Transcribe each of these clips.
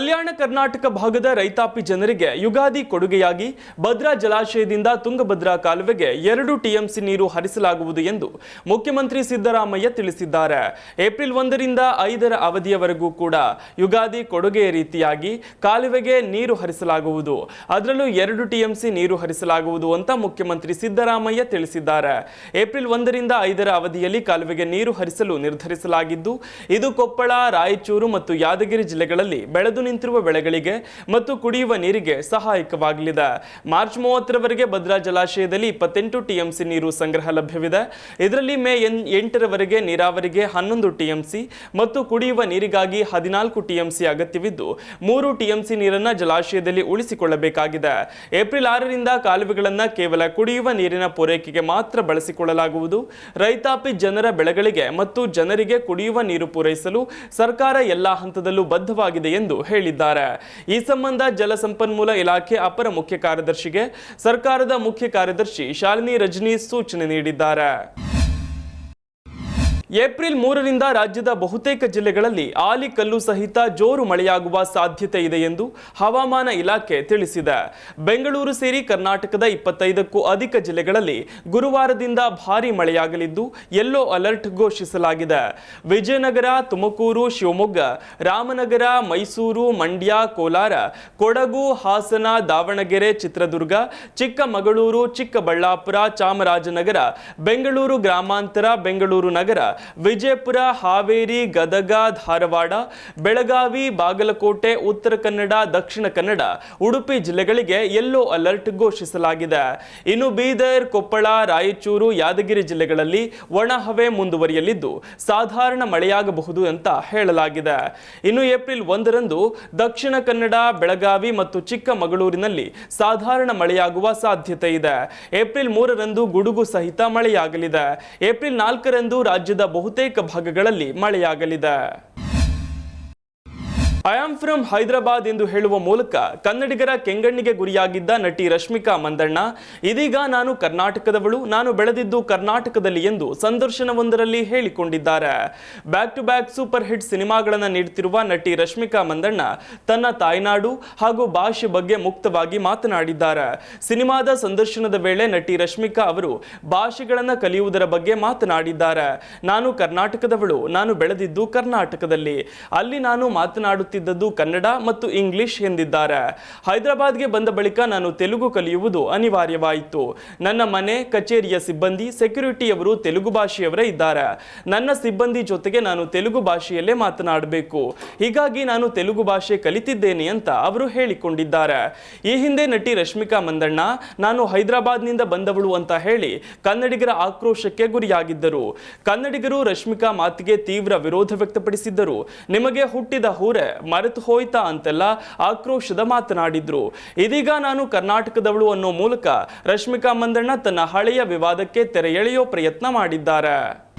ಕಲ್ಯಾಣ ಕರ್ನಾಟಕ ಭಾಗದ ರೈತಾಪಿ ಜನರಿಗೆ ಯುಗಾದಿ ಕೊಡುಗೆಯಾಗಿ ಭದ್ರಾ ಜಲಾಶಯದಿಂದ ತುಂಗಭದ್ರಾ ಕಾಲುವೆಗೆ ಎರಡು ಟಿಎಂಸಿ ನೀರು ಹರಿಸಲಾಗುವುದು ಎಂದು ಮುಖ್ಯಮಂತ್ರಿ ಸಿದ್ದರಾಮಯ್ಯ ತಿಳಿಸಿದ್ದಾರೆ. ಏಪ್ರಿಲ್ ಒಂದರಿಂದ ಐದರ ಅವಧಿಯವರೆಗೂ ಕೂಡ ಯುಗಾದಿ ಕೊಡುಗೆಯ ರೀತಿಯಾಗಿ ಕಾಲುವೆಗೆ ನೀರು ಹರಿಸಲಾಗುವುದು. ಅದರಲ್ಲೂ ಎರಡು ಟಿಎಂಸಿ ನೀರು ಹರಿಸಲಾಗುವುದು ಅಂತ ಮುಖ್ಯಮಂತ್ರಿ ಸಿದ್ದರಾಮಯ್ಯ ತಿಳಿಸಿದ್ದಾರೆ. ಏಪ್ರಿಲ್ ಒಂದರಿಂದ ಐದರ ಅವಧಿಯಲ್ಲಿ ಕಾಲುವೆಗೆ ನೀರು ಹರಿಸಲು ನಿರ್ಧರಿಸಲಾಗಿದ್ದು, ಇದು ಕೊಪ್ಪಳ, ರಾಯಚೂರು ಮತ್ತು ಯಾದಗಿರಿ ಜಿಲ್ಲೆಗಳಲ್ಲಿ ಬೆಳೆದು ನಿಂತಿರುವ ಬೆಳೆಗಳಿಗೆ ಮತ್ತು ಕುಡಿಯುವ ನೀರಿಗೆ ಸಹಾಯಕವಾಗಲಿದೆ. ಮಾರ್ಚ್ ಮೂವತ್ತರವರೆಗೆ ಭದ್ರಾ ಜಲಾಶಯದಲ್ಲಿ ಇಪ್ಪತ್ತೆಂಟು ಟಿಎಂಸಿ ನೀರು ಸಂಗ್ರಹ ಲಭ್ಯವಿದೆ. ಇದರಲ್ಲಿ ಮೇ ಎನ್- ಎಂಟರವರೆಗೆ ನೀರಾವರಿಗೆ ಹನ್ನೊಂದು ಟಿಎಂಸಿ ಮತ್ತು ಕುಡಿಯುವ ನೀರಿಗಾಗಿ ಹದಿನಾಲ್ಕು ಟಿಎಂಸಿ ಅಗತ್ಯವಿದ್ದು, ಮೂರು ಟಿಎಂಸಿ ನೀರನ್ನು ಜಲಾಶಯದಲ್ಲಿ ಉಳಿಸಿಕೊಳ್ಳಬೇಕಾಗಿದೆ. ಏಪ್ರಿಲ್ ಆರರಿಂದ ಕಾಲುವೆಗಳನ್ನು ಕೇವಲ ಕುಡಿಯುವ ನೀರಿನ ಪೂರೈಕೆಗೆ ಮಾತ್ರ ಬಳಸಿಕೊಳ್ಳಲಾಗುವುದು. ರೈತಾಪಿ ಜನರ ಬೆಳೆಗಳಿಗೆ ಮತ್ತು ಜನರಿಗೆ ಕುಡಿಯುವ ನೀರು ಪೂರೈಸಲು ಸರ್ಕಾರ ಎಲ್ಲಾ ಹಂತದಲ್ಲೂ ಬದ್ಧವಾಗಿದೆ ಎಂದು ಹೇಳಿದ್ದಾರೆ. ಈ ಸಂಬಂಧ ಜಲಸಂಪನ್ಮೂಲ ಇಲಾಖೆ ಅಪರ ಮುಖ್ಯ ಕಾರ್ಯದರ್ಶಿಗೆ ಸರ್ಕಾರದ ಮುಖ್ಯ ಕಾರ್ಯದರ್ಶಿ ಶಾಲಿನಿ ರಜನಿ ಸೂಚನೆ ನೀಡಿದ್ದಾರೆ. ಏಪ್ರಿಲ್ ಮೂರರಿಂದ ರಾಜ್ಯದ ಬಹುತೇಕ ಜಿಲ್ಲೆಗಳಲ್ಲಿ ಆಲಿಕಲ್ಲು ಸಹಿತ ಜೋರು ಮಳೆಯಾಗುವ ಸಾಧ್ಯತೆ ಇದೆ ಎಂದು ಹವಾಮಾನ ಇಲಾಖೆ ತಿಳಿಸಿದೆ. ಬೆಂಗಳೂರು ಸೇರಿ ಕರ್ನಾಟಕದ ಇಪ್ಪತ್ತೈದಕ್ಕೂ ಅಧಿಕ ಜಿಲ್ಲೆಗಳಲ್ಲಿ ಗುರುವಾರದಿಂದ ಭಾರೀ ಮಳೆಯಾಗಲಿದ್ದು, ಯೆಲ್ಲೋ ಅಲರ್ಟ್ ಘೋಷಿಸಲಾಗಿದೆ. ವಿಜಯನಗರ, ತುಮಕೂರು, ಶಿವಮೊಗ್ಗ, ರಾಮನಗರ, ಮೈಸೂರು, ಮಂಡ್ಯ, ಕೋಲಾರ, ಕೊಡಗು, ಹಾಸನ, ದಾವಣಗೆರೆ, ಚಿತ್ರದುರ್ಗ, ಚಿಕ್ಕಮಗಳೂರು, ಚಿಕ್ಕಬಳ್ಳಾಪುರ, ಚಾಮರಾಜನಗರ, ಬೆಂಗಳೂರು ಗ್ರಾಮಾಂತರ, ಬೆಂಗಳೂರು ನಗರ ವಿಜಯಪುರ, ಹಾವೇರಿ, ಗದಗ, ಧಾರವಾಡ, ಬೆಳಗಾವಿ, ಬಾಗಲಕೋಟೆ, ಉತ್ತರ ಕನ್ನಡ, ದಕ್ಷಿಣ ಕನ್ನಡ, ಉಡುಪಿ ಜಿಲ್ಲೆಗಳಿಗೆ ಯೆಲ್ಲೋ ಅಲರ್ಟ್ ಘೋಷಿಸಲಾಗಿದೆ. ಇನ್ನು ಬೀದರ್, ಕೊಪ್ಪಳ, ರಾಯಚೂರು, ಯಾದಗಿರಿ ಜಿಲ್ಲೆಗಳಲ್ಲಿ ಒಣಹವೆ ಮುಂದುವರಿಯಲಿದ್ದು ಸಾಧಾರಣ ಮಳೆಯಾಗಬಹುದು ಅಂತ ಹೇಳಲಾಗಿದೆ. ಇನ್ನು ಏಪ್ರಿಲ್ ಒಂದರಂದು ದಕ್ಷಿಣ ಕನ್ನಡ, ಬೆಳಗಾವಿ ಮತ್ತು ಚಿಕ್ಕಮಗಳೂರಿನಲ್ಲಿ ಸಾಧಾರಣ ಮಳೆಯಾಗುವ ಸಾಧ್ಯತೆ ಇದೆ. ಏಪ್ರಿಲ್ ಮೂರರಂದು ಗುಡುಗು ಸಹಿತ ಮಳೆಯಾಗಲಿದೆ. ಏಪ್ರಿಲ್ ನಾಲ್ಕರಂದು ರಾಜ್ಯದ ಬಹುತೇಕ ಭಾಗಗಳಲ್ಲಿ ಮಳೆಯಾಗಲಿದೆ. ಐ ಆಮ್ ಫ್ರಮ್ ಹೈದರಾಬಾದ್ ಎಂದು ಹೇಳುವ ಮೂಲಕ ಕನ್ನಡಿಗರ ಕೆಂಗಣ್ಣಿಗೆ ಗುರಿಯಾಗಿದ್ದ ನಟಿ ರಶ್ಮಿಕಾ ಮಂದಣ್ಣ. ಇದೀಗ ನಾನು ಕರ್ನಾಟಕದವಳು, ನಾನು ಬೆಳೆದಿದ್ದು ಕರ್ನಾಟಕದಲ್ಲಿ ಎಂದು ಸಂದರ್ಶನವೊಂದರಲ್ಲಿ ಹೇಳಿಕೊಂಡಿದ್ದಾರೆ. Back to back super hit ಸಿನಿಮಾಗಳನ್ನು ನೀಡುತ್ತಿರುವ ನಟಿ ರಶ್ಮಿಕಾ ಮಂದಣ್ಣ ತನ್ನ ತಾಯ್ನಾಡು ಹಾಗೂ ಭಾಷೆ ಬಗ್ಗೆ ಮುಕ್ತವಾಗಿ ಮಾತನಾಡಿದ್ದಾರೆ. ಸಿನಿಮಾದ ಸಂದರ್ಶನದ ವೇಳೆ ನಟಿ ರಶ್ಮಿಕಾ ಅವರು ಭಾಷೆಗಳನ್ನು ಕಲಿಯುವುದರ ಬಗ್ಗೆ ಮಾತನಾಡಿದ್ದಾರೆ. ನಾನು ಕರ್ನಾಟಕದವಳು, ನಾನು ಬೆಳೆದಿದ್ದು ಕರ್ನಾಟಕದಲ್ಲಿ. ಅಲ್ಲಿ ನಾನು ಮಾತನಾಡುತ್ತಿದ್ದದ್ದು ಕನ್ನಡ ಮತ್ತು ಇಂಗ್ಲಿಷ್ ಎಂದಿದ್ದಾರೆ. ಹೈದರಾಬಾದ್ಗೆ ಬಂದ ಬಳಿಕ ನಾನು ತೆಲುಗು ಕಲಿಯುವುದು ಅನಿವಾರ್ಯವಾಯಿತು. ನನ್ನ ಮನೆ, ಕಚೇರಿಯ ಸಿಬ್ಬಂದಿ, ಸೆಕ್ಯೂರಿಟಿಯವರು ತೆಲುಗು ಭಾಷೆಯವರೇ ಇದ್ದಾರೆ. ನನ್ನ ಸಿಬ್ಬಂದಿ ಜೊತೆಗೆ ನಾನು ತೆಲುಗು ಭಾಷೆಯಲ್ಲೇ ಮಾತನಾಡಬೇಕು. ಹೀಗಾಗಿ ನಾನು ತೆಲುಗು ಭಾಷೆ ಕಲಿತಿದ್ದೇನೆ ಅಂತ ಅವರು ಹೇಳಿಕೊಂಡಿದ್ದಾರೆ. ಈ ಹಿಂದೆ ನಟಿ ರಶ್ಮಿಕಾ ಮಂದಣ್ಣ, ನಾನು ಹೈದರಾಬಾದ್ನಿಂದ ಬಂದವಳು ಅಂತ ಹೇಳಿ ಕನ್ನಡಿಗರ ಆಕ್ರೋಶಕ್ಕೆ ಗುರಿಯಾಗಿದ್ದರು. ಕನ್ನಡಿಗರು ರಶ್ಮಿಕಾ ಮಾತಿಗೆ ತೀವ್ರ ವಿರೋಧ ವ್ಯಕ್ತಪಡಿಸಿದ್ದರು. ನಿಮಗೆ ಹುಟ್ಟಿದ ಊರೇ? ಮರೆತು ಹೋಯ್ತಾ ಅಂತೆಲ್ಲ ಆಕ್ರೋಶದ ಮಾತನಾಡಿದ್ರು. ಇದೀಗ ನಾನು ಕರ್ನಾಟಕದವಳು ಅನ್ನೋ ಮೂಲಕ ರಶ್ಮಿಕಾ ಮಂದಣ್ಣ ತನ್ನ ಹಳೆಯ ವಿವಾದಕ್ಕೆ ತೆರೆ ಎಳೆಯೋ ಪ್ರಯತ್ನ ಮಾಡಿದ್ದಾರೆ.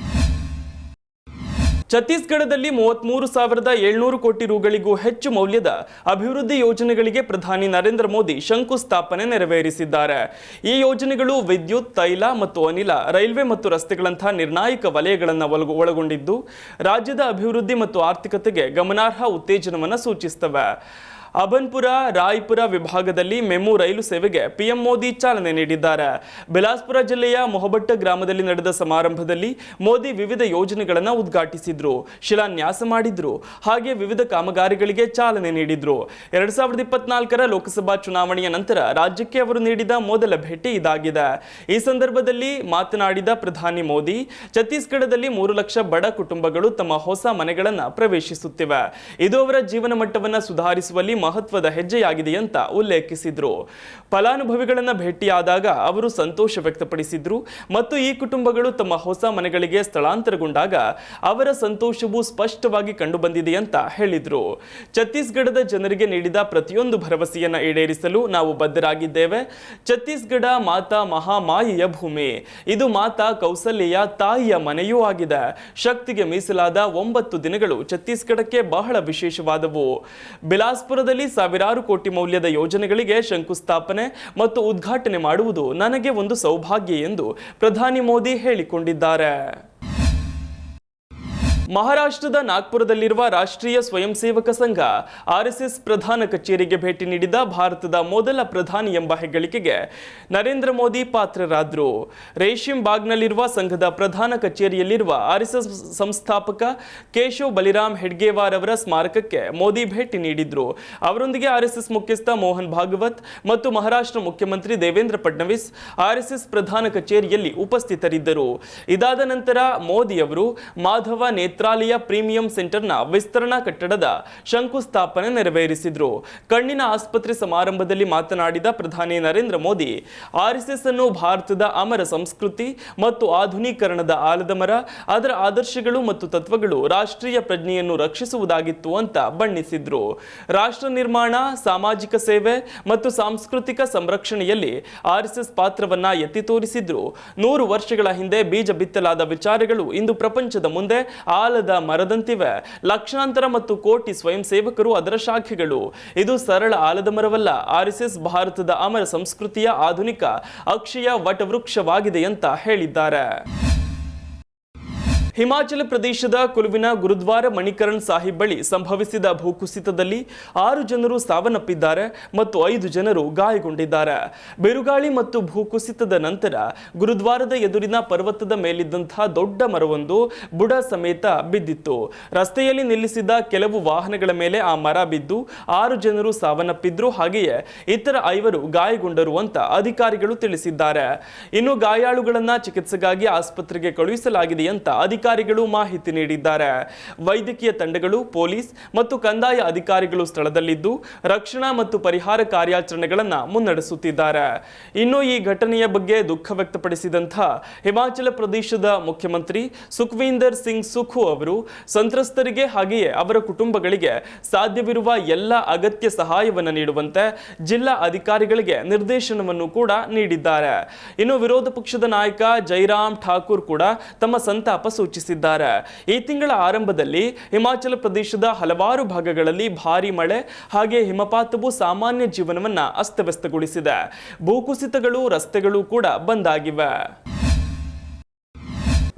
ಛತ್ತೀಸ್ಗಢದಲ್ಲಿ ಮೂವತ್ಮೂರು ಸಾವಿರದ ಏಳ್ನೂರು ಕೋಟಿ ರುಗಳಿಗೂ ಹೆಚ್ಚು ಮೌಲ್ಯದ ಅಭಿವೃದ್ಧಿ ಯೋಜನೆಗಳಿಗೆ ಪ್ರಧಾನಿ ನರೇಂದ್ರ ಮೋದಿ ಶಂಕುಸ್ಥಾಪನೆ ನೆರವೇರಿಸಿದ್ದಾರೆ. ಈ ಯೋಜನೆಗಳು ವಿದ್ಯುತ್, ತೈಲ ಮತ್ತು ಅನಿಲ, ರೈಲ್ವೆ ಮತ್ತು ರಸ್ತೆಗಳಂತಹ ನಿರ್ಣಾಯಕ ವಲಯಗಳನ್ನು ಒಳಗೊ- ಒಳಗೊಂಡಿದ್ದು, ರಾಜ್ಯದ ಅಭಿವೃದ್ಧಿ ಮತ್ತು ಆರ್ಥಿಕತೆಗೆ ಗಮನಾರ್ಹ ಉತ್ತೇಜನವನ್ನು ಸೂಚಿಸುತ್ತವೆ ಅಬನ್ಪುರ, ರಾಯ್ಪುರ ವಿಭಾಗದಲ್ಲಿ ಮೆಮು ರೈಲು ಸೇವೆಗೆ ಪಿಎಂ ಮೋದಿ ಚಾಲನೆ ನೀಡಿದ್ದಾರೆ. ಬಿಲಾಸ್ಪುರ ಜಿಲ್ಲೆಯ ಮೊಹಬಟ್ಟ ಗ್ರಾಮದಲ್ಲಿ ನಡೆದ ಸಮಾರಂಭದಲ್ಲಿ ಮೋದಿ ವಿವಿಧ ಯೋಜನೆಗಳನ್ನು ಉದ್ಘಾಟಿಸಿದ್ರು. ಶಿಲಾನ್ಯಾಸ ಮಾಡಿದ್ರು. ಹಾಗೆ ವಿವಿಧ ಕಾಮಗಾರಿಗಳಿಗೆ ಚಾಲನೆ ನೀಡಿದ್ರು. ಎರಡ್ ಸಾವಿರದ ಇಪ್ಪತ್ನಾಲ್ಕರ ಲೋಕಸಭಾ ಚುನಾವಣೆಯ ನಂತರ ರಾಜ್ಯಕ್ಕೆ ಅವರು ನೀಡಿದ ಮೊದಲ ಭೇಟಿ ಇದಾಗಿದೆ. ಈ ಸಂದರ್ಭದಲ್ಲಿ ಮಾತನಾಡಿದ ಪ್ರಧಾನಿ ಮೋದಿ, ಛತ್ತೀಸ್ಗಢದಲ್ಲಿ ಮೂರು ಲಕ್ಷ ಬಡ ಕುಟುಂಬಗಳು ತಮ್ಮ ಹೊಸ ಮನೆಗಳನ್ನು ಪ್ರವೇಶಿಸುತ್ತಿವೆ. ಇದು ಅವರ ಜೀವನ ಮಟ್ಟವನ್ನು ಸುಧಾರಿಸುವಲ್ಲಿ ಮಹತ್ವದ ಹೆಜ್ಜೆಯಾಗಿದೆ ಅಂತ ಉಲ್ಲೇಖಿಸಿದರು. ಫಲಾನುಭವಿಗಳನ್ನು ಭೇಟಿಯಾದಾಗ ಅವರು ಸಂತೋಷ ವ್ಯಕ್ತಪಡಿಸಿದ್ರು ಮತ್ತು ಈ ಕುಟುಂಬಗಳು ತಮ್ಮ ಹೊಸ ಮನೆಗಳಿಗೆ ಸ್ಥಳಾಂತರಗೊಂಡಾಗ ಅವರ ಸಂತೋಷವು ಸ್ಪಷ್ಟವಾಗಿ ಕಂಡುಬಂದಿದೆ ಅಂತ ಹೇಳಿದರು. ಛತ್ತೀಸ್ಗಢದ ಜನರಿಗೆ ನೀಡಿದ ಪ್ರತಿಯೊಂದು ಭರವಸೆಯನ್ನು ಈಡೇರಿಸಲು ನಾವು ಬದ್ಧರಾಗಿದ್ದೇವೆ. ಛತ್ತೀಸ್ಗಢ ಮಾತಾ ಮಹಾಮಾಯಿಯ ಭೂಮಿ. ಇದು ಮಾತಾ ಕೌಸಲ್ಯೆಯ ತಾಯಿಯ ಮನೆಯೂ ಆಗಿದೆ. ಶಕ್ತಿಗೆ ಮೀಸಲಾದ ಒಂಬತ್ತು ದಿನಗಳು ಛತ್ತೀಸ್ಗಢಕ್ಕೆ ಬಹಳ ವಿಶೇಷವಾದವು. ಬಿಲಾಸ್ಪುರದಲ್ಲಿ ಸಾವಿರಾರು ಕೋಟಿ ಮೌಲ್ಯದ ಯೋಜನೆಗಳಿಗೆ ಶಂಕುಸ್ಥಾಪನೆ ಮತ್ತು ಉದ್ಘಾಟನೆ ಮಾಡುವುದು ನನಗೆ ಒಂದು ಸೌಭಾಗ್ಯ ಎಂದು ಪ್ರಧಾನಿ ಮೋದಿ ಹೇಳಿಕೊಂಡಿದ್ದಾರೆ. ಮಹಾರಾಷ್ಟ್ರದ ನಾಗ್ಪುರದಲ್ಲಿರುವ ರಾಷ್ಟ್ರೀಯ ಸ್ವಯಂ ಸೇವಕ ಸಂಘ ಆರ್ಎಸ್ಎಸ್ ಪ್ರಧಾನ ಕಚೇರಿಗೆ ಭೇಟಿ ನೀಡಿದ ಭಾರತದ ಮೊದಲ ಪ್ರಧಾನಿ ಎಂಬ ಹೆಗ್ಗಳಿಕೆಗೆ ನರೇಂದ್ರ ಮೋದಿ ಪಾತ್ರರಾದರು. ರೇಷಿಂ ಬಾಗ್ನಲ್ಲಿರುವ ಸಂಘದ ಪ್ರಧಾನ ಕಚೇರಿಯಲ್ಲಿರುವ ಆರ್ಎಸ್ಎಸ್ ಸಂಸ್ಥಾಪಕ ಕೇಶವ್ ಬಲಿರಾಮ್ ಹೆಡ್ಗೇವಾರ್ ಅವರ ಸ್ಮಾರಕಕ್ಕೆ ಮೋದಿ ಭೇಟಿ ನೀಡಿದ್ರು. ಅವರೊಂದಿಗೆ ಆರ್ಎಸ್ಎಸ್ ಮುಖ್ಯಸ್ಥ ಮೋಹನ್ ಭಾಗವತ್ ಮತ್ತು ಮಹಾರಾಷ್ಟ್ರ ಮುಖ್ಯಮಂತ್ರಿ ದೇವೇಂದ್ರ ಫಡ್ನವೀಸ್ ಆರ್ಎಸ್ಎಸ್ ಪ್ರಧಾನ ಕಚೇರಿಯಲ್ಲಿ ಉಪಸ್ಥಿತರಿದ್ದರು. ಇದಾದ ನಂತರ ಮೋದಿ ಅವರು ಮಾಧವ ನೇತ್ರಾಲಯ ಪ್ರೀಮಿಯಂ ಸೆಂಟರ್ನ ವಿಸ್ತರಣಾ ಕಟ್ಟಡದ ಶಂಕುಸ್ಥಾಪನೆ ನೆರವೇರಿಸಿದರು. ಕಣ್ಣಿನ ಆಸ್ಪತ್ರೆ ಸಮಾರಂಭದಲ್ಲಿ ಮಾತನಾಡಿದ ಪ್ರಧಾನಿ ನರೇಂದ್ರ ಮೋದಿ ಆರ್ಎಸ್ಎಸ್ ಅನ್ನು ಭಾರತದ ಅಮರ ಸಂಸ್ಕೃತಿ ಮತ್ತು ಆಧುನೀಕರಣದ ಆಲದ ಮರ, ಅದರ ಆದರ್ಶಗಳು ಮತ್ತು ತತ್ವಗಳು ರಾಷ್ಟ್ರೀಯ ಪ್ರಜ್ಞೆಯನ್ನು ರಕ್ಷಿಸುವುದಾಗಿತ್ತು ಅಂತ ಬಣ್ಣಿಸಿದ್ರು. ರಾಷ್ಟ್ರ ನಿರ್ಮಾಣ, ಸಾಮಾಜಿಕ ಸೇವೆ ಮತ್ತು ಸಾಂಸ್ಕೃತಿಕ ಸಂರಕ್ಷಣೆಯಲ್ಲಿ ಆರ್ಎಸ್ಎಸ್ ಪಾತ್ರವನ್ನ ಎತ್ತಿ ತೋರಿಸಿದ್ರು. ನೂರು ವರ್ಷಗಳ ಹಿಂದೆ ಬೀಜ ಬಿತ್ತಲಾದ ವಿಚಾರಗಳು ಇಂದು ಪ್ರಪಂಚದ ಮುಂದೆ ಆಲದ ಮರದಂತಿವೆ. ಲಕ್ಷಾಂತರ ಮತ್ತು ಕೋಟಿ ಸ್ವಯಂ ಸೇವಕರು ಅದರ ಶಾಖೆಗಳು. ಇದು ಸರಳ ಆಲದ ಮರವಲ್ಲ. ಆರ್ಎಸ್ಎಸ್ ಭಾರತದ ಅಮರ ಸಂಸ್ಕೃತಿಯ ಆಧುನಿಕ ಅಕ್ಷಯ ವಟವೃಕ್ಷವಾಗಿದೆ ಅಂತ ಹೇಳಿದ್ದಾರೆ. ಹಿಮಾಚಲ ಪ್ರದೇಶದ ಕುಲುವಿನ ಗುರುದ್ವಾರ ಮಣಿಕರಣ್ ಸಾಹಿಬ್ ಬಳಿ ಸಂಭವಿಸಿದ ಭೂಕುಸಿತದಲ್ಲಿ ಆರು ಜನರು ಸಾವನ್ನಪ್ಪಿದ್ದಾರೆ ಮತ್ತು ಐದು ಜನರು ಗಾಯಗೊಂಡಿದ್ದಾರೆ. ಬಿರುಗಾಳಿ ಮತ್ತು ಭೂಕುಸಿತದ ನಂತರ ಗುರುದ್ವಾರದ ಎದುರಿನ ಪರ್ವತದ ಮೇಲಿದ್ದಂತಹ ದೊಡ್ಡ ಮರವೊಂದು ಬುಡ ಸಮೇತ ಬಿದ್ದಿತ್ತು. ರಸ್ತೆಯಲ್ಲಿ ನಿಲ್ಲಿಸಿದ ಕೆಲವು ವಾಹನಗಳ ಮೇಲೆ ಆ ಮರ ಬಿದ್ದು ಆರು ಜನರು ಸಾವನ್ನಪ್ಪಿದ್ರು. ಹಾಗೆಯೇ ಇತರ ಐವರು ಗಾಯಗೊಂಡರು ಅಂತ ಅಧಿಕಾರಿಗಳು ತಿಳಿಸಿದ್ದಾರೆ. ಇನ್ನು ಗಾಯಾಳುಗಳನ್ನ ಚಿಕಿತ್ಸೆಗಾಗಿ ಆಸ್ಪತ್ರೆಗೆ ಕಳುಹಿಸಲಾಗಿದೆ ಅಂತ ಅಧಿಕಾರಿಗಳು ಮಾಹಿತಿ ನೀಡಿದ್ದಾರೆ. ವೈದ್ಯಕೀಯ ತಂಡಗಳು, ಪೊಲೀಸ್ ಮತ್ತು ಕಂದಾಯ ಅಧಿಕಾರಿಗಳು ಸ್ಥಳದಲ್ಲಿದ್ದು ರಕ್ಷಣಾ ಮತ್ತು ಪರಿಹಾರ ಕಾರ್ಯಾಚರಣೆಗಳನ್ನು ಮುನ್ನಡೆಸುತ್ತಿದ್ದಾರೆ. ಇನ್ನು ಈ ಘಟನೆಯ ಬಗ್ಗೆ ದುಃಖ ವ್ಯಕ್ತಪಡಿಸಿದಂಥ ಹಿಮಾಚಲ ಪ್ರದೇಶದ ಮುಖ್ಯಮಂತ್ರಿ ಸುಖ್ವೀಂದರ್ ಸಿಂಗ್ ಸುಖು ಅವರು, ಸಂತ್ರಸ್ತರಿಗೆ ಹಾಗೆಯೇ ಅವರ ಕುಟುಂಬಗಳಿಗೆ ಸಾಧ್ಯವಿರುವ ಎಲ್ಲ ಅಗತ್ಯ ಸಹಾಯವನ್ನು ನೀಡುವಂತೆ ಜಿಲ್ಲಾ ಅಧಿಕಾರಿಗಳಿಗೆ ನಿರ್ದೇಶನವನ್ನು ಕೂಡ ನೀಡಿದ್ದಾರೆ. ಇನ್ನು ವಿರೋಧ ಪಕ್ಷದ ನಾಯಕ ಜೈರಾಮ್ ಠಾಕೂರ್ ಕೂಡ ತಮ್ಮ ಸಂತಾಪ ಸೂಚಿಸಿದ್ದಾರೆ ಈ ತಿಂಗಳ ಆರಂಭದಲ್ಲಿ ಹಿಮಾಚಲ ಪ್ರದೇಶದ ಹಲವಾರು ಭಾಗಗಳಲ್ಲಿ ಭಾರಿ ಮಳೆ ಹಾಗೆ ಹಿಮಪಾತವು ಸಾಮಾನ್ಯ ಜೀವನವನ್ನ ಅಸ್ತವ್ಯಸ್ತಗೊಳಿಸಿದೆ. ಭೂಕುಸಿತಗಳು, ರಸ್ತೆಗಳು ಕೂಡ ಬಂದಾಗಿವೆ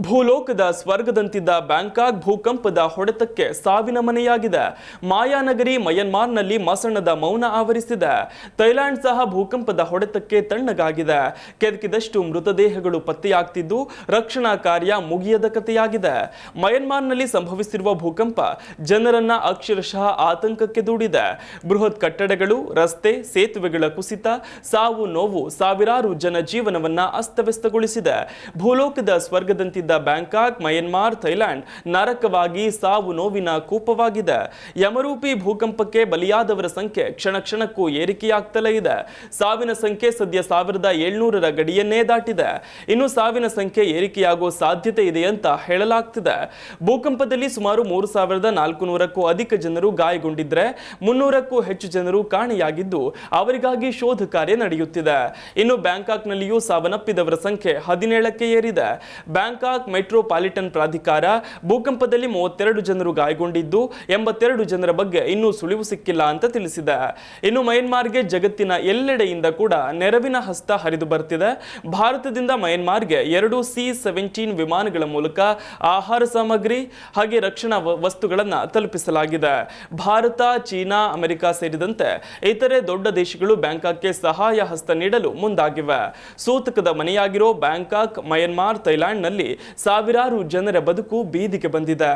ಭೂಲೋಕದ ಸ್ವರ್ಗದಂತಿದ್ದ ಬ್ಯಾಂಕಾಕ್ ಭೂಕಂಪದ ಹೊಡೆತಕ್ಕೆ ಸಾವಿನ ಮನೆಯಾಗಿದೆ. ಮಾಯಾನಗರಿ ಮಯನ್ಮಾರ್ನಲ್ಲಿ ಮಸಣದ ಮೌನ ಆವರಿಸಿದೆ. ಥೈಲ್ಯಾಂಡ್ ಸಹ ಭೂಕಂಪದ ಹೊಡೆತಕ್ಕೆ ತಣ್ಣಗಾಗಿದೆ. ಕೆದಕಿದಷ್ಟು ಮೃತದೇಹಗಳು ಪತ್ತೆಯಾಗ್ತಿದ್ದು, ರಕ್ಷಣಾ ಕಾರ್ಯ ಮುಗಿಯದ ಕಥೆಯಾಗಿದೆ. ಮಯನ್ಮಾರ್ನಲ್ಲಿ ಸಂಭವಿಸಿರುವ ಭೂಕಂಪ ಜನರನ್ನ ಅಕ್ಷರಶಃ ಆತಂಕಕ್ಕೆ ದೂಡಿದೆ. ಬೃಹತ್ ಕಟ್ಟಡಗಳು, ರಸ್ತೆ, ಸೇತುವೆಗಳ ಕುಸಿತ, ಸಾವು ನೋವು ಸಾವಿರಾರು ಜನ ಜೀವನವನ್ನ ಅಸ್ತವ್ಯಸ್ತಗೊಳಿಸಿದೆ. ಭೂಲೋಕದ ಸ್ವರ್ಗದಂತಿದ್ದ ಬ್ಯಾಂಕಾಕ್, ಮಯನ್ಮಾರ್, ಥೈಲ್ಯಾಂಡ್ ನರಕವಾಗಿ ಸಾವು ನೋವಿನ ಕೂಪವಾಗಿದೆ. ಯಮರೂಪಿ ಭೂಕಂಪಕ್ಕೆ ಬಲಿಯಾದವರ ಸಂಖ್ಯೆ ಕ್ಷಣ ಕ್ಷಣಕ್ಕೂ ಏರಿಕೆಯಾಗ್ತಲೇ ಇದೆ. ಸಾವಿನ ಸಂಖ್ಯೆ ಸದ್ಯ ಸಾವಿರದ ಏಳ್ನೂರರ ಗಡಿಯನ್ನೇ ದಾಟಿದೆ. ಇನ್ನು ಸಾವಿನ ಸಂಖ್ಯೆ ಏರಿಕೆಯಾಗುವ ಸಾಧ್ಯತೆ ಇದೆ ಅಂತ ಹೇಳಲಾಗ್ತಿದೆ. ಭೂಕಂಪದಲ್ಲಿ ಸುಮಾರು ಮೂರು ಸಾವಿರದ ನಾಲ್ಕು ನೂರಕ್ಕೂ ಅಧಿಕ ಜನರು ಗಾಯಗೊಂಡಿದ್ರೆ ಮುನ್ನೂರಕ್ಕೂ ಹೆಚ್ಚು ಜನರು ಕಾಣೆಯಾಗಿದ್ದು, ಅವರಿಗಾಗಿ ಶೋಧ ಕಾರ್ಯ ನಡೆಯುತ್ತಿದೆ. ಇನ್ನು ಬ್ಯಾಂಕಾಕ್ನಲ್ಲಿಯೂ ಸಾವನ್ನಪ್ಪಿದವರ ಸಂಖ್ಯೆ ಹದಿನೇಳಕ್ಕೆ ಏರಿದೆ. ಬ್ಯಾಂಕಾಕ್ ಮೆಟ್ರೋಪಾಲಿಟನ್ ಪ್ರಾಧಿಕಾರ ಭೂಕಂಪದಲ್ಲಿ ಮೂವತ್ತೆರಡು ಜನರು ಗಾಯಗೊಂಡಿದ್ದು ಎಂಬತ್ತೆರಡು ಜನರ ಬಗ್ಗೆ ಇನ್ನೂ ಸುಳಿವು ಸಿಕ್ಕಿಲ್ಲ ಅಂತ ತಿಳಿಸಿದೆ. ಇನ್ನು ಮಯನ್ಮಾರ್ಗೆ ಜಗತ್ತಿನ ಎಲ್ಲೆಡೆಯಿಂದ ಕೂಡ ನೆರವಿನ ಹಸ್ತ ಹರಿದು ಬರ್ತಿದೆ. ಭಾರತದಿಂದ ಮಯನ್ಮಾರ್ಗೆ ಎರಡು ಸಿ ಸೆವೆಂಟೀನ್ ವಿಮಾನಗಳ ಮೂಲಕ ಆಹಾರ ಸಾಮಗ್ರಿ ಹಾಗೆ ರಕ್ಷಣಾ ವಸ್ತುಗಳನ್ನ ತಲುಪಿಸಲಾಗಿದೆ. ಭಾರತ, ಚೀನಾ, ಅಮೆರಿಕ ಸೇರಿದಂತೆ ಇತರೆ ದೊಡ್ಡ ದೇಶಗಳು ಬ್ಯಾಂಕಾಕ್ಗೆ ಸಹಾಯ ಹಸ್ತ ನೀಡಲು ಮುಂದಾಗಿವೆ. ಸೂತಕದ ಮನೆಯಾಗಿರೋ ಬ್ಯಾಂಕಾಕ್, ಮಯನ್ಮಾರ್, ಥೈಲ್ಯಾಂಡ್ನಲ್ಲಿ ಸಾವಿರಾರು ಜನರ ಬದುಕು ಬೀದಿಗೆ ಬಂದಿದೆ.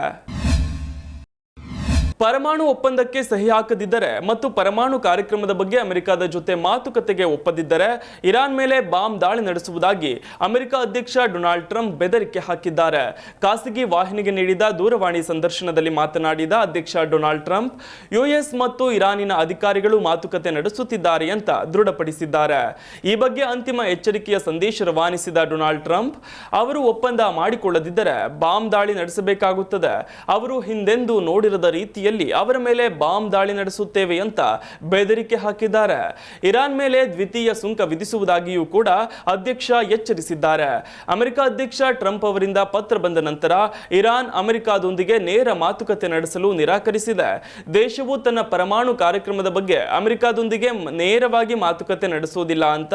ಪರಮಾಣು ಒಪ್ಪಂದಕ್ಕೆ ಸಹಿ ಹಾಕದಿದ್ದರೆ ಮತ್ತು ಪರಮಾಣು ಕಾರ್ಯಕ್ರಮದ ಬಗ್ಗೆ ಅಮೆರಿಕದ ಜೊತೆ ಮಾತುಕತೆಗೆ ಒಪ್ಪದಿದ್ದರೆ ಇರಾನ್ ಮೇಲೆ ಬಾಂಬ್ ದಾಳಿ ನಡೆಸುವುದಾಗಿ ಅಮೆರಿಕ ಅಧ್ಯಕ್ಷ ಡೊನಾಲ್ಡ್ ಟ್ರಂಪ್ ಬೆದರಿಕೆ ಹಾಕಿದ್ದಾರೆ. ಖಾಸಗಿ ವಾಹಿನಿಗೆ ನೀಡಿದ ದೂರವಾಣಿ ಸಂದರ್ಶನದಲ್ಲಿ ಮಾತನಾಡಿದ ಅಧ್ಯಕ್ಷ ಡೊನಾಲ್ಡ್ ಟ್ರಂಪ್, ಯುಎಸ್ ಮತ್ತು ಇರಾನಿನ ಅಧಿಕಾರಿಗಳು ಮಾತುಕತೆ ನಡೆಸುತ್ತಿದ್ದಾರೆ ಅಂತ ದೃಢಪಡಿಸಿದ್ದಾರೆ. ಈ ಬಗ್ಗೆ ಅಂತಿಮ ಎಚ್ಚರಿಕೆಯ ಸಂದೇಶ ರವಾನಿಸಿದ ಡೊನಾಲ್ಡ್ ಟ್ರಂಪ್, ಅವರು ಒಪ್ಪಂದ ಮಾಡಿಕೊಳ್ಳದಿದ್ದರೆ ಬಾಂಬ್ ದಾಳಿ ನಡೆಸಬೇಕಾಗುತ್ತದೆ. ಅವರು ಹಿಂದೆಂದೂ ನೋಡಿರದ ರೀತಿಯಲ್ಲಿ ಅವರ ಮೇಲೆ ಬಾಂಬ್ ದಾಳಿ ನಡೆಸುತ್ತೇವೆ ಅಂತ ಬೆದರಿಕೆ ಹಾಕಿದ್ದಾರೆ. ಇರಾನ್ ಮೇಲೆ ದ್ವಿತೀಯ ಸುಂಕ ವಿಧಿಸುವುದಾಗಿಯೂ ಕೂಡ ಅಧ್ಯಕ್ಷ ಎಚ್ಚರಿಸಿದ್ದಾರೆ. ಅಮೆರಿಕ ಅಧ್ಯಕ್ಷ ಟ್ರಂಪ್ ಅವರಿಂದ ಪತ್ರ ಬಂದ ನಂತರ ಇರಾನ್ ಅಮೆರಿಕಾದೊಂದಿಗೆ ನೇರ ಮಾತುಕತೆ ನಡೆಸಲು ನಿರಾಕರಿಸಿದೆ. ದೇಶವು ತನ್ನ ಪರಮಾಣು ಕಾರ್ಯಕ್ರಮದ ಬಗ್ಗೆ ಅಮೆರಿಕಾದೊಂದಿಗೆ ನೇರವಾಗಿ ಮಾತುಕತೆ ನಡೆಸುವುದಿಲ್ಲ ಅಂತ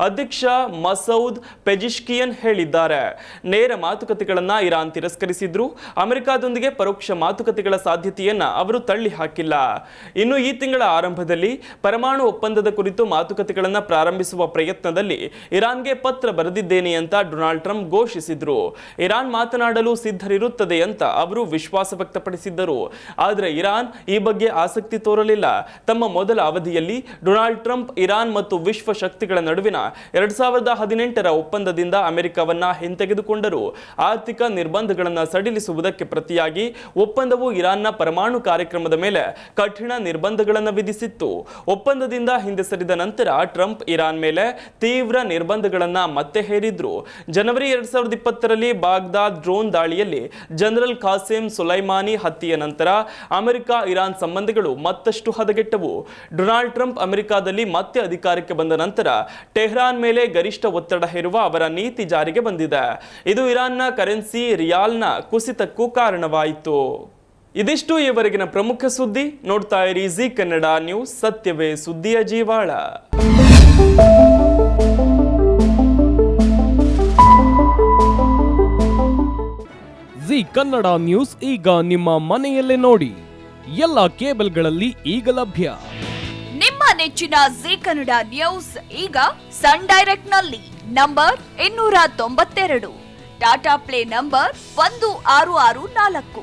ಅಧ್ಯಕ್ಷ ಮಸೌದ್ ಪೆಜಿಷ್ಕಿಯನ್ ಹೇಳಿದ್ದಾರೆ. ನೇರ ಮಾತುಕತೆಗಳನ್ನ ಇರಾನ್ ತಿರಸ್ಕರಿಸಿದ್ರು. ಅಮೆರಿಕಾದೊಂದಿಗೆ ಪರೋಕ್ಷ ಮಾತುಕತೆಗಳ ಸಾಧ್ಯತೆಯನ್ನ ಅವರು ತಳ್ಳಿ ಹಾಕಿಲ್ಲ. ಇನ್ನು ಈ ತಿಂಗಳ ಆರಂಭದಲ್ಲಿ ಪರಮಾಣು ಒಪ್ಪಂದದ ಕುರಿತು ಮಾತುಕತೆಗಳನ್ನು ಪ್ರಾರಂಭಿಸುವ ಪ್ರಯತ್ನದಲ್ಲಿ ಇರಾನ್ಗೆ ಪತ್ರ ಬರೆದಿದ್ದೇನೆ ಅಂತ ಡೊನಾಲ್ಡ್ ಟ್ರಂಪ್ ಘೋಷಿಸಿದ್ರು. ಇರಾನ್ ಮಾತನಾಡಲು ಸಿದ್ಧರಿರುತ್ತದೆ ಅಂತ ಅವರು ವಿಶ್ವಾಸ ವ್ಯಕ್ತಪಡಿಸಿದ್ದರು. ಆದರೆ ಇರಾನ್ ಈ ಬಗ್ಗೆ ಆಸಕ್ತಿ ತೋರಲಿಲ್ಲ. ತಮ್ಮ ಮೊದಲ ಅವಧಿಯಲ್ಲಿ ಡೊನಾಲ್ಡ್ ಟ್ರಂಪ್ ಇರಾನ್ ಮತ್ತು ವಿಶ್ವ ಶಕ್ತಿಗಳ ನಡುವಿನ ಎರಡ್ ಸಾವಿರದ ಹದಿನೆಂಟರ ಒಪ್ಪಂದದಿಂದ ಅಮೆರಿಕವನ್ನ ಹಿಂತೆಗೆದುಕೊಂಡರು. ಆರ್ಥಿಕ ನಿರ್ಬಂಧಗಳನ್ನು ಸಡಿಲಿಸುವುದಕ್ಕೆ ಪ್ರತಿಯಾಗಿ ಒಪ್ಪಂದವು ಇರಾನ್ನ ಪರಮಾಣು ಕಾರ್ಯಕ್ರಮದ ಮೇಲೆ ಕಠಿಣ ನಿರ್ಬಂಧಗಳನ್ನು ವಿಧಿಸಿತ್ತು. ಒಪ್ಪಂದದಿಂದ ಹಿಂದೆ ಸರಿದ ನಂತರ ಟ್ರಂಪ್ ಇರಾನ್ ಮೇಲೆ ತೀವ್ರ ನಿರ್ಬಂಧಗಳನ್ನು ಮತ್ತೆ ಹೇರಿದ್ರು. ಜನವರಿ ಎರಡ್ ಸಾವಿರದ ಇಪ್ಪತ್ತರಲ್ಲಿ ಬಾಗ್ದಾದ್ ಡ್ರೋನ್ ದಾಳಿಯಲ್ಲಿ ಜನರಲ್ ಖಾಸಿಂ ಸುಲೈಮಾನಿ ಹತ್ಯೆಯ ನಂತರ ಅಮೆರಿಕ, ಇರಾನ್ ಸಂಬಂಧಗಳು ಮತ್ತಷ್ಟು ಹದಗೆಟ್ಟವು. ಡೊನಾಲ್ಡ್ ಟ್ರಂಪ್ ಅಮೆರಿಕಾದಲ್ಲಿ ಮತ್ತೆ ಅಧಿಕಾರಕ್ಕೆ ಬಂದ ನಂತರ ಟೆಹ್ರಾನ್ ಮೇಲೆ ಗರಿಷ್ಠ ಒತ್ತಡ ಹೇರುವ ಅವರ ನೀತಿ ಜಾರಿಗೆ ಬಂದಿದೆ. ಇದು ಇರಾನ್ನ ಕರೆನ್ಸಿ ರಿಯಾಲ್ನ ಕುಸಿತಕ್ಕೂ ಕಾರಣವಾಯಿತು. ಇದಿಷ್ಟು ಈವರೆಗಿನ ಪ್ರಮುಖ ಸುದ್ದಿ. ನೋಡ್ತಾ ಇರಿ ಜಿ ಕನ್ನಡ ನ್ಯೂಸ್ ಸತ್ಯವೇ ಸುದ್ದಿಯ ಜೀವಾಳ. ಜಿ ಕನ್ನಡ ನ್ಯೂಸ್ ಈಗ ನಿಮ್ಮ ಮನೆಯಲ್ಲೇ ನೋಡಿ. ಎಲ್ಲ ಕೇಬಲ್ಗಳಲ್ಲಿ ಈಗ ಲಭ್ಯ. ನಿಮ್ಮ ನೆಚ್ಚಿನ ಜಿ ಕನ್ನಡ ನ್ಯೂಸ್ ಈಗ ಸನ್ ಡೈರೆಕ್ಟ್ನಲ್ಲಿ ನಂಬರ್ ಇನ್ನೂರ ತೊಂಬತ್ತೆರಡು. ಟಾಟಾ ಪ್ಲೇ ನಂಬರ್ ಒಂದು ಆರು ಆರು ನಾಲ್ಕು.